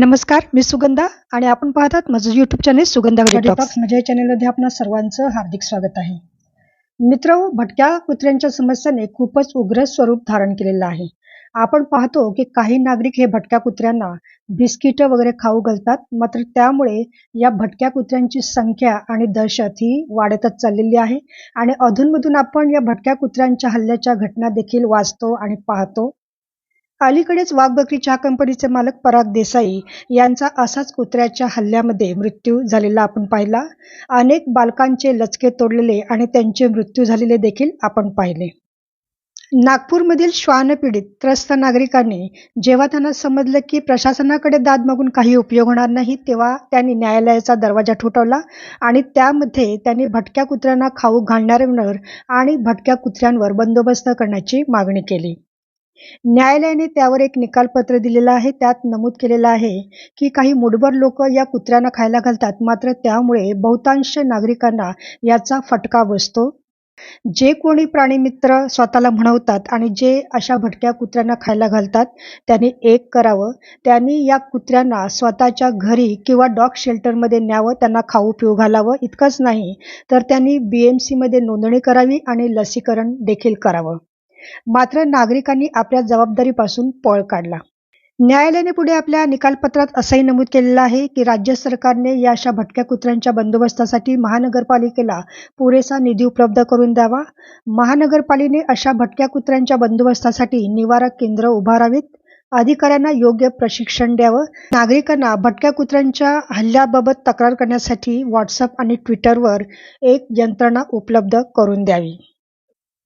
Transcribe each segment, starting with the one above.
नमस्कार मी सुगंधा आणि आपण पाहतात माझं युट्यूब चॅनेल सुगंधा डिटॉक्स माझ्या चॅनलमध्ये आपणा सर्वांचं हार्दिक स्वागत आहे. मित्र भटक्या कुत्र्यांच्या समस्येने खूपच उग्र स्वरूप धारण केलेलं आहे. आपण पाहतो की काही नागरिक हे भटक्या कुत्र्यांना बिस्किटं वगैरे खाऊ घालतात मात्र त्यामुळे या भटक्या कुत्र्यांची संख्या आणि दहशत ही वाढतच चाललेली आहे. आणि अधूनमधून आपण या भटक्या कुत्र्यांच्या हल्ल्याच्या घटना देखील वाचतो आणि पाहतो. अलीकडेच वाघबकरी चहा कंपनीचे मालक पराग देसाई यांचा असाच कुत्र्याच्या हल्ल्यामध्ये मृत्यू झालेला आपण पाहिला. अनेक बालकांचे लचके तोडलेले आणि त्यांचे मृत्यू झालेले देखील आपण पाहिले. नागपूरमधील श्वानपीडित त्रस्त नागरिकांनी जेव्हा त्यांना समजलं की प्रशासनाकडे दाद मागून काही उपयोग होणार नाही तेव्हा त्यांनी न्यायालयाचा दरवाजा ठोठावला आणि त्यामध्ये त्यांनी भटक्या कुत्र्यांना खाऊ घालणाऱ्यांवर आणि भटक्या कुत्र्यांवर बंदोबस्त करण्याची मागणी केली. न्यायालयाने त्यावर एक निकालपत्र दिलेलं आहे. त्यात नमूद केलेलं आहे की काही मुठभर लोक या कुत्र्यांना खायला घालतात. मात्र त्यामुळे बहुतांश नागरिकांना याचा फटका बसतो. जे कोणी प्राणीमित्र स्वतःला म्हणवतात आणि जे अशा भटक्या कुत्र्यांना खायला घालतात त्यांनी एक करावं. त्यांनी या कुत्र्यांना स्वतःच्या घरी किंवा डॉग शेल्टरमध्ये न्यावं. त्यांना खाऊ पिऊ घालावं. इतकंच नाही तर त्यांनी बी एम सीमध्ये नोंदणी करावी आणि लसीकरण देखील करावं. मात्र नागरिकांनी आपल्या जबाबदारीपासून पळ काढला. न्यायालयाने पुढे आपल्या निकालपत्रात असंही नमूद केलेलं आहे की राज्य सरकारने या अशा भटक्या कुत्र्यांच्या बंदोबस्तासाठी महानगरपालिकेला पुरेसा निधी उपलब्ध करून द्यावा. महानगरपालिकेने अशा भटक्या कुत्र्यांच्या बंदोबस्तासाठी निवारा केंद्र उभारावीत. अधिकाऱ्यांना योग्य प्रशिक्षण द्यावं. नागरिकांना भटक्या कुत्र्यांच्या हल्ल्याबाबत तक्रार करण्यासाठी व्हॉट्सअप आणि ट्विटरवर एक यंत्रणा उपलब्ध करून द्यावी.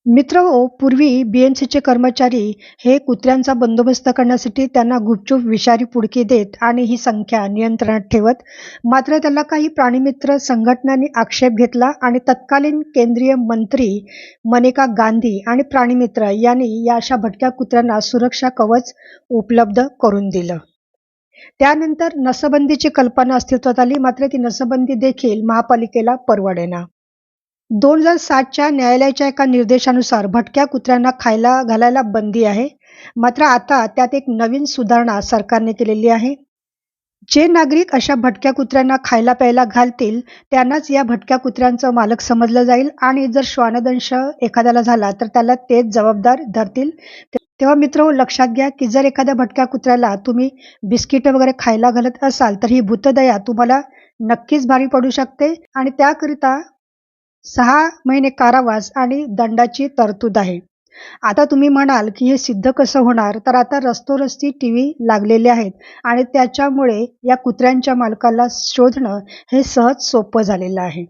मित्र हो पूर्वी बी एम सीचे कर्मचारी हे कुत्र्यांचा बंदोबस्त करण्यासाठी त्यांना गुपचूप विषारी पुडकी देत आणि ही संख्या नियंत्रणात ठेवत मात्र त्याला काही प्राणीमित्र संघटनांनी आक्षेप घेतला आणि तत्कालीन केंद्रीय मंत्री मनेका गांधी आणि प्राणीमित्र यांनी या अशा भटक्या कुत्र्यांना सुरक्षा कवच उपलब्ध करून दिलं. त्यानंतर नसबंदीची कल्पना अस्तित्वात आली मात्र ती नसबंदी देखील महापालिकेला परवडेना. दोन हजार सातच्या न्यायालयाच्या एका निर्देशानुसार भटक्या कुत्र्यांना खायला घालायला बंदी आहे. मात्र आता त्यात एक नवीन सुधारणा सरकारने केलेली आहे. जे नागरिक अशा भटक्या कुत्र्यांना खायला प्यायला घालतील त्यांनाच या भटक्या कुत्र्यांचं मालक समजलं जाईल आणि जर श्वानदंश एखाद्याला झाला तर त्याला तेच जबाबदार धरतील. तेव्हा मित्र हो, लक्षात घ्या की जर एखाद्या भटक्या कुत्र्याला तुम्ही बिस्किट वगैरे खायला घालत असाल तर ही भूतदया तुम्हाला नक्कीच भारी पडू शकते आणि त्याकरिता सहा महिने कारावास आणि दंडाची तरतूद आहे. आता तुम्ही म्हणाल की हे सिद्ध कसं होणार? तर आता रस्तोरस्ती टी व्ही लागलेले आहेत आणि त्याच्यामुळे या कुत्र्यांच्या मालकाला शोधणं हे सहज सोपं झालेलं आहे.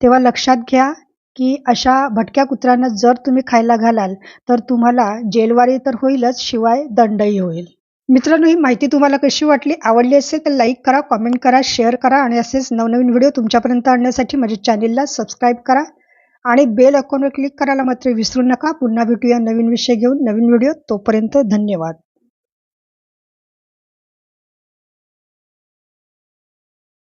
तेव्हा लक्षात घ्या की अशा भटक्या कुत्र्यांना जर तुम्ही खायला घालाल तर तुम्हाला जेलवारी तर होईलच शिवाय दंडही होईल. मित्रांनो ही माहिती तुम्हाला कशी वाटली आवडली असेल तर लाईक करा कॉमेंट करा शेअर करा आणि असेच नवनवीन व्हिडिओ तुमच्यापर्यंत आणण्यासाठी माझ्या चॅनेलला सबस्क्राईब करा आणि बेल अकाउंटवर क्लिक करायला मात्र विसरू नका. पुन्हा भेटूया नवीन विषय घेऊन नवीन व्हिडिओ तोपर्यंत धन्यवाद.